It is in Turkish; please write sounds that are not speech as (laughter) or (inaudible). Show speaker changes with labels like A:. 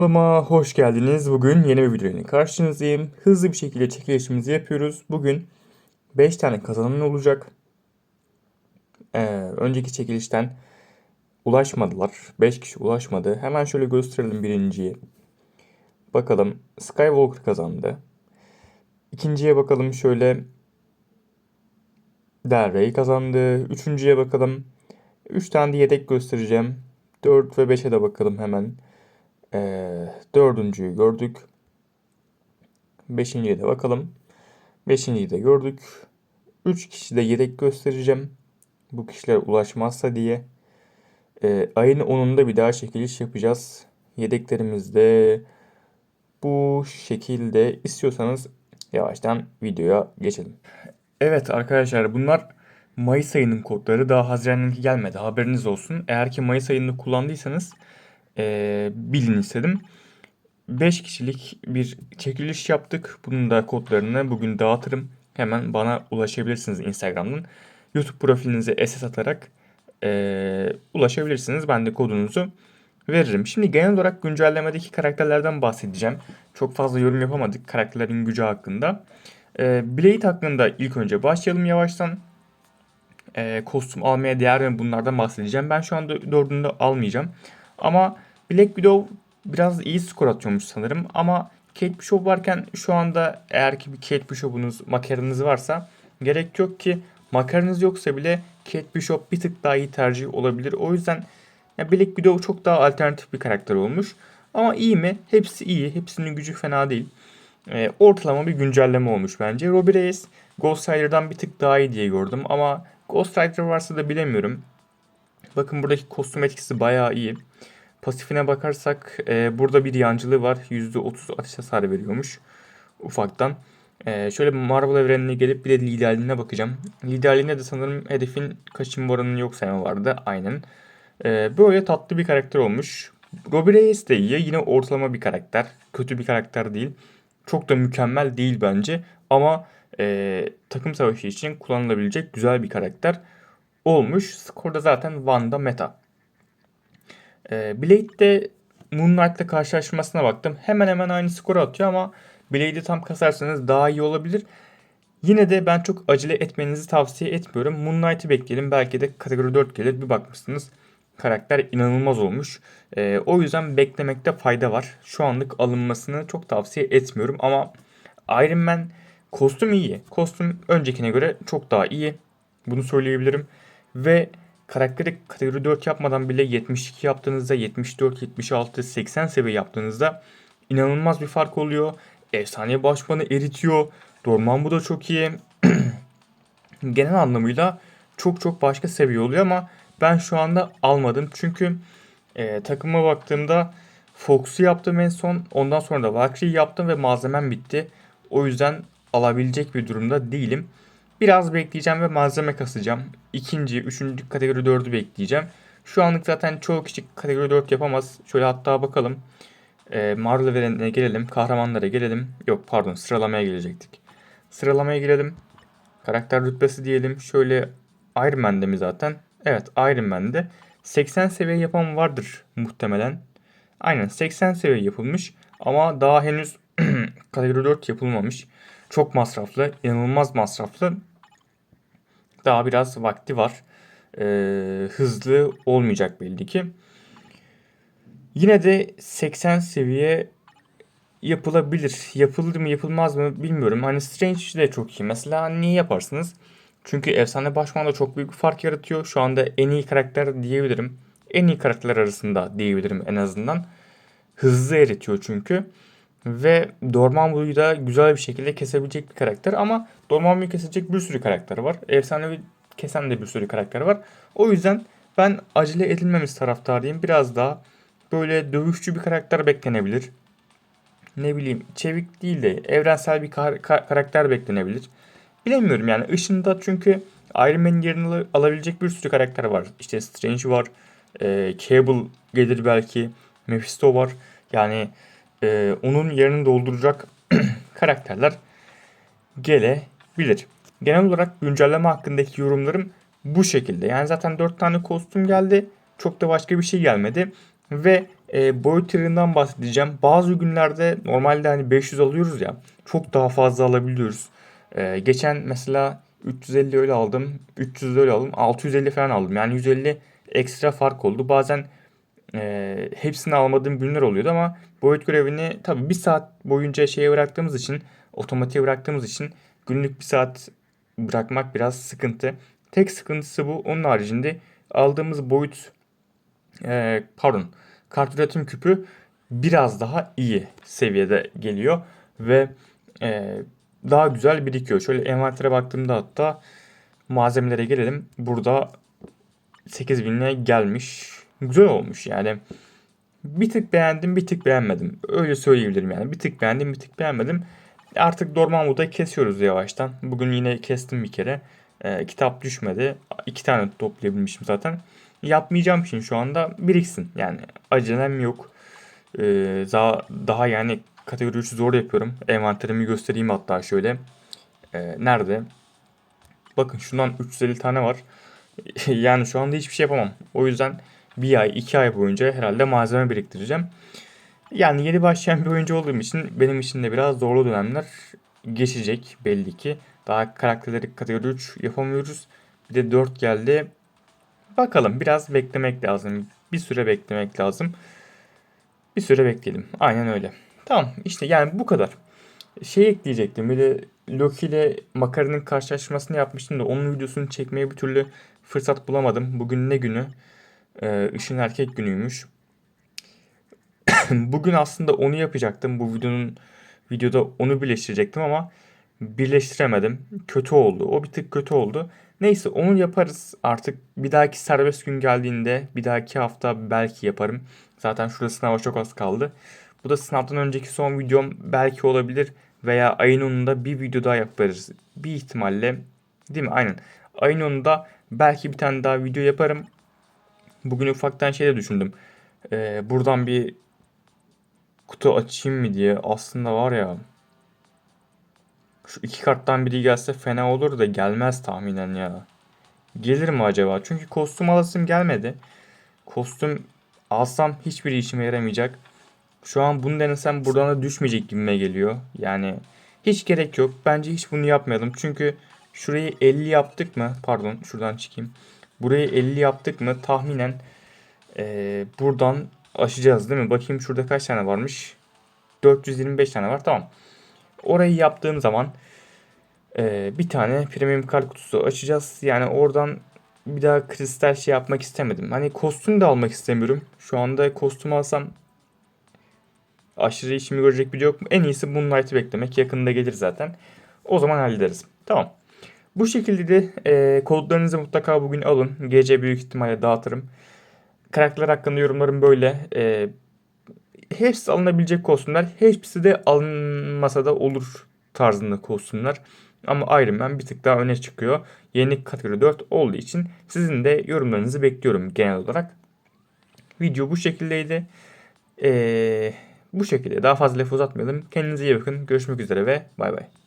A: Kanalıma hoş geldiniz. Bugün yeni bir videoyla karşınızdayım. Hızlı bir şekilde çekilişimizi yapıyoruz. Bugün 5 tane kazanan olacak. Ee, önceki çekilişten ulaşmadılar. 5 kişi ulaşmadı. Hemen şöyle gösterelim birinciyi. Bakalım Skywalker kazandı. İkinciye bakalım şöyle Del Rey kazandı. Üçüncüye bakalım. 3 tane de yedek göstereceğim. 4 ve 5'e de bakalım hemen. Ee, dördüncüyü gördük. Beşinciye de bakalım. Beşinciyi de gördük. Üç kişi de yedek göstereceğim. Bu kişiler ulaşmazsa diye. Ee, ayın 10'unda bir daha çekiliş yapacağız. Yedeklerimiz de bu şekilde. İstiyorsanız yavaştan videoya geçelim. Evet arkadaşlar bunlar Mayıs ayının kodları. Daha Haziran'ınki gelmedi. Haberiniz olsun. Eğer ki Mayıs ayını kullandıysanız e, bilin istedim. 5 kişilik bir çekiliş yaptık. Bunun da kodlarını bugün dağıtırım. Hemen bana ulaşabilirsiniz Instagram'dan. YouTube profilinize SS atarak e, ulaşabilirsiniz. Ben de kodunuzu veririm. Şimdi genel olarak güncellemedeki karakterlerden bahsedeceğim. Çok fazla yorum yapamadık karakterlerin gücü hakkında. E, Blade hakkında ilk önce başlayalım yavaştan. E, kostüm almaya değer mi bunlardan bahsedeceğim. Ben şu anda dördünü de almayacağım. Ama Black Widow biraz iyi skor atıyormuş sanırım. Ama Kate Bishop varken şu anda eğer ki bir Kate Bishop'unuz, makaranız varsa gerek yok ki makaranız yoksa bile Kate Bishop bir tık daha iyi tercih olabilir. O yüzden ya Black Widow çok daha alternatif bir karakter olmuş. Ama iyi mi? Hepsi iyi. Hepsinin gücü fena değil. E, ortalama bir güncelleme olmuş bence. Robbie Reyes Ghost Rider'dan bir tık daha iyi diye gördüm. Ama Ghost Rider varsa da bilemiyorum. Bakın buradaki kostüm etkisi bayağı iyi. Pasifine bakarsak e, burada bir yancılığı var. %30 ateş hasarı veriyormuş ufaktan. E, şöyle Marvel evrenine gelip bir de liderliğine bakacağım. Liderliğinde de sanırım hedefin kaçınma oranını yok sayma vardı. Aynen. E, böyle tatlı bir karakter olmuş. Robbie Reyes de iyi. Yine ortalama bir karakter. Kötü bir karakter değil. Çok da mükemmel değil bence. Ama e, takım savaşı için kullanılabilecek güzel bir karakter olmuş. Skorda zaten Wanda meta. E, Blade'de Moonlight'la karşılaşmasına baktım. Hemen hemen aynı skoru atıyor ama Blade'i tam kasarsanız daha iyi olabilir. Yine de ben çok acele etmenizi tavsiye etmiyorum. Moonlight'ı bekleyelim. Belki de kategori 4 gelir. Bir bakmışsınız karakter inanılmaz olmuş. E, o yüzden beklemekte fayda var. Şu anlık alınmasını çok tavsiye etmiyorum ama Iron Man kostüm iyi. Kostüm öncekine göre çok daha iyi. Bunu söyleyebilirim. Ve karakteri kategori 4 yapmadan bile 72 yaptığınızda 74, 76, 80 seviye yaptığınızda inanılmaz bir fark oluyor. Efsane başmanı eritiyor. Dormammu da çok iyi. (clears throat) Genel anlamıyla çok çok başka seviye oluyor ama ben şu anda almadım. Çünkü e, takıma baktığımda Fox'u yaptım en son. Ondan sonra da Valkyrie yaptım ve malzemem bitti. O yüzden alabilecek bir durumda değilim. Biraz bekleyeceğim ve malzeme kasacağım. İkinci, üçüncü kategori dördü bekleyeceğim. Şu anlık zaten çoğu kişi kategori 4 yapamaz. Şöyle hatta bakalım. E, Marvel verenine gelelim. Kahramanlara gelelim. Yok pardon sıralamaya gelecektik. Sıralamaya girelim. Karakter rütbesi diyelim. Şöyle Iron Man'de mi zaten? Evet Iron Man'de. 80 seviye yapan vardır muhtemelen. Aynen 80 seviye yapılmış. Ama daha henüz (clears throat) kategori 4 yapılmamış. Çok masraflı. inanılmaz masraflı. Daha biraz vakti var. Ee, hızlı olmayacak belli ki. Yine de 80 seviye yapılabilir. Yapılır mı yapılmaz mı bilmiyorum. Hani Strange de çok iyi. Mesela niye yaparsınız? Çünkü efsane başman da çok büyük bir fark yaratıyor. Şu anda en iyi karakter diyebilirim. En iyi karakterler arasında diyebilirim en azından. Hızlı eritiyor çünkü. Ve Dormammu'yu da güzel bir şekilde kesebilecek bir karakter. Ama Dormammu'yu kesecek bir sürü karakter var. Efsanevi kesen de bir sürü karakter var. O yüzden ben acele edilmemiz taraftarıyım. Biraz daha böyle dövüşçü bir karakter beklenebilir. Ne bileyim çevik değil de evrensel bir kar- kar- karakter beklenebilir. Bilemiyorum yani ışında çünkü Iron Man'in yerini alabilecek bir sürü karakter var. İşte Strange var. E, Cable gelir belki. Mephisto var. Yani e, onun yerini dolduracak (clears throat) karakterler gelebilir. Genel olarak güncelleme hakkındaki yorumlarım bu şekilde. Yani zaten 4 tane kostüm geldi. Çok da başka bir şey gelmedi. Ve e, boyut trilinden bahsedeceğim. Bazı günlerde normalde hani 500 alıyoruz ya çok daha fazla alabiliyoruz. E, geçen mesela 350 öyle aldım. 300 öyle aldım. 650 falan aldım. Yani 150 ekstra fark oldu. Bazen e, hepsini almadığım günler oluyordu ama boyut görevini tabii bir saat boyunca şeye bıraktığımız için otomatiğe bıraktığımız için günlük bir saat bırakmak biraz sıkıntı. Tek sıkıntısı bu. Onun haricinde aldığımız boyut e, pardon kart üretim küpü biraz daha iyi seviyede geliyor ve e, daha güzel birikiyor. Şöyle envantere baktığımda hatta malzemelere gelelim. Burada 8000'e gelmiş. Güzel olmuş yani. Bir tık beğendim bir tık beğenmedim. Öyle söyleyebilirim yani. Bir tık beğendim bir tık beğenmedim. Artık Dormammu'da kesiyoruz yavaştan. Bugün yine kestim bir kere. Ee, kitap düşmedi. İki tane toplayabilmişim zaten. Yapmayacağım için şu anda biriksin. Yani acelem yok. Ee, daha, daha yani kategori 3 zor yapıyorum. Envanterimi göstereyim hatta şöyle. Ee, nerede? Bakın şundan 350 tane var. (laughs) yani şu anda hiçbir şey yapamam. O yüzden bir ay, iki ay boyunca herhalde malzeme biriktireceğim. Yani yeni başlayan bir oyuncu olduğum için benim için de biraz zorlu dönemler geçecek belli ki. Daha karakterleri kategori 3 yapamıyoruz. Bir de 4 geldi. Bakalım biraz beklemek lazım. Bir süre beklemek lazım. Bir süre bekleyelim. Aynen öyle. Tamam işte yani bu kadar. Şey ekleyecektim. Bir de Loki ile Makara'nın karşılaşmasını yapmıştım da onun videosunu çekmeye bir türlü fırsat bulamadım. Bugün ne günü? Ee, Işın erkek günüymüş. (coughs) Bugün aslında onu yapacaktım. Bu videonun videoda onu birleştirecektim ama birleştiremedim. Kötü oldu. O bir tık kötü oldu. Neyse onu yaparız artık. Bir dahaki serbest gün geldiğinde bir dahaki hafta belki yaparım. Zaten şurada sınava çok az kaldı. Bu da sınavdan önceki son videom belki olabilir. Veya ayın 10'unda bir video daha yaparız. Bir ihtimalle değil mi? Aynen. Ayın 10'unda belki bir tane daha video yaparım. Bugün ufaktan şey de düşündüm. Ee, buradan bir kutu açayım mı diye. Aslında var ya. Şu iki karttan biri gelse fena olur da gelmez tahminen ya. Gelir mi acaba? Çünkü kostüm alasım gelmedi. Kostüm alsam hiçbir işime yaramayacak. Şu an bunu denesem buradan da düşmeyecek gibime geliyor. Yani hiç gerek yok. Bence hiç bunu yapmayalım. Çünkü şurayı 50 yaptık mı? Pardon şuradan çıkayım. Burayı 50 yaptık mı tahminen ee, buradan aşacağız değil mi? Bakayım şurada kaç tane varmış. 425 tane var tamam. Orayı yaptığım zaman e, bir tane premium kart kutusu açacağız. Yani oradan bir daha kristal şey yapmak istemedim. Hani kostüm de almak istemiyorum. Şu anda kostüm alsam aşırı işimi görecek biri yok mu? En iyisi Moonlight'ı beklemek. Yakında gelir zaten. O zaman hallederiz. Tamam. Bu şekilde de e, kodlarınızı mutlaka bugün alın. Gece büyük ihtimalle dağıtırım. Karakterler hakkında yorumlarım böyle. E, hepsi alınabilecek kostümler. Hepsi de alınmasa da olur tarzında kostümler. Ama Iron Man bir tık daha öne çıkıyor. Yeni kategori 4 olduğu için sizin de yorumlarınızı bekliyorum genel olarak. Video bu şekildeydi. Ee, bu şekilde daha fazla laf uzatmayalım. Kendinize iyi bakın. Görüşmek üzere ve bay bay.